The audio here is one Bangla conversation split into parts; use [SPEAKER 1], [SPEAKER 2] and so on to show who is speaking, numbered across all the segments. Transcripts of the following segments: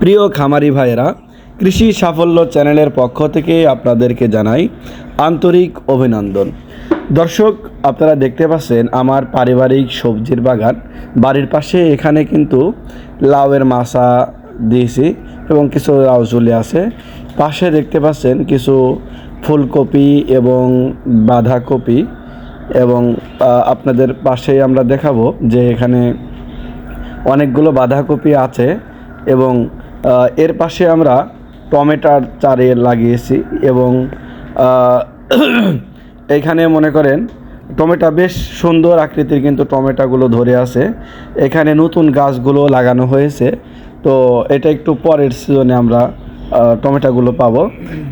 [SPEAKER 1] প্রিয় খামারি ভাইয়েরা, কৃষি সাফল্য চ্যানেলের পক্ষ থেকে আপনাদেরকে জানাই আন্তরিক অভিনন্দন। দর্শক, আপনারা দেখতে পাচ্ছেন আমার পারিবারিক সবজির বাগান। বাড়ির পাশে এখানে কিন্তু লাউয়ের মাছা দিয়েছি এবং কিছু লাউ চলে আছে। পাশে দেখতে পাচ্ছেন কিছু ফুলকপি এবং বাঁধাকপি এবং আপনাদের পাশেই আমরা দেখাবো যে এখানে অনেকগুলো বাঁধাকপি আছে এবং এর পাশে আমরা টমেটার চারে লাগিয়েছি এবং আহ, এইখানে মনে করেন টমেটো বেশ সুন্দর আকৃতির কিন্তু টমেটোগুলো ধরে আছে। এখানে নতুন গাছগুলো লাগানো হয়েছে। তো এটা একটু পরের সিজনে আমরা টমেটোগুলো পাবো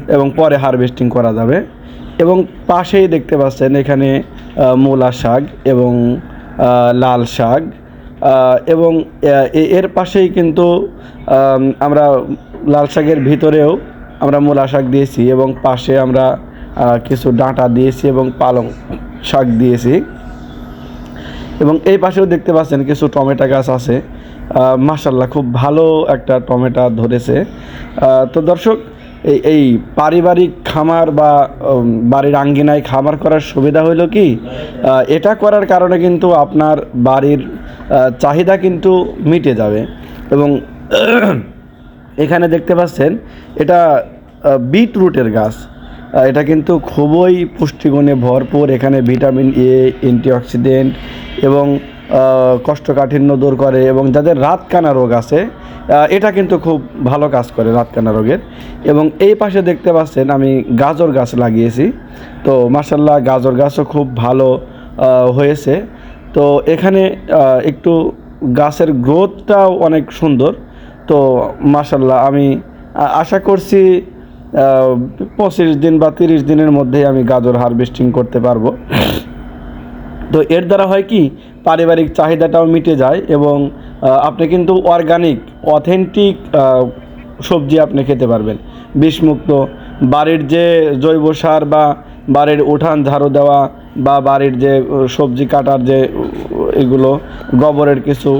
[SPEAKER 1] এবং পরে হারভেস্টিং করা যাবে। এবং পাশেই দেখতে পাচ্ছেন এখানে মূলা শাক এবং লাল শাক। এবং এর পাশেই কিন্তু আমরা লাল শাকের ভিতরেও আমরা মূলা শাক দিয়েছি এবং পাশে আমরা কিছু ডাঁটা দিয়েছি এবং পালং শাক দিয়েছি। এবং এই পাশেও দেখতে পাচ্ছেন কিছু টমেটো গাছ আছে। মাসাল্লাহ খুব ভালো একটা টমেটো ধরেছে। তো দর্শক এই এই পারিবারিক খামার বা বাড়ির আঙ্গিনায় খামার করার সুবিধা হলো কি? এটা করার কারণে কিন্তু আপনার বাড়ির চাহিদা কিন্তু মিটে যাবে। এবং এখানে দেখতে পাচ্ছেন, এটা বিটরুটের গাছ। এটা কিন্তু খুবই পুষ্টিগুণে ভরপুর। এখানে ভিটামিন এ, অ্যান্টিঅক্সিডেন্ট এবং আহ, কোষ্ঠকাঠিন্য দূর করে এবং যাদের রাতকানা রোগ আছে এটা কিন্তু খুব ভালো কাজ করে রাতকানা রোগের। এবং এই পাশে দেখতে পাচ্ছেন আমি গাজর গাছ লাগিয়েছি। তো মার্শাল্লাহ গাজর গাছও খুব ভালো হয়েছে। তো এখানে একটু গাছের গ্রোথটাও অনেক সুন্দর। তো মার্শাল্লাহ আমি আশা করছি পঁচিশ দিন বা তিরিশ দিনের মধ্যেই আমি গাজর হারভেস্টিং করতে পারব। তো এর দ্বারা হয় কি? পারিবারিক চাহিদাটাও মিটে যায় এবং আপনি কিন্তু অর্গানিক অথেন্টিক সবজি আপনি খেতে পারবেন। বিষমুক্ত বাড়ির যে জৈব সার বা বাড়ির উঠান ঝাড়ু দেওয়া বা বাড়ির যে সবজি কাটার যে এগুলো, গোবরের কিছু,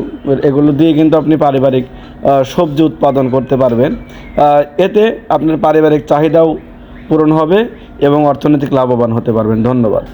[SPEAKER 1] এগুলো দিয়ে কিন্তু আপনি পারিবারিক সবজি উৎপাদন করতে পারবেন। এতে আপনার পারিবারিক চাহিদাও পূরণ হবে এবং অর্থনৈতিক লাভবান হতে পারবেন। ধন্যবাদ।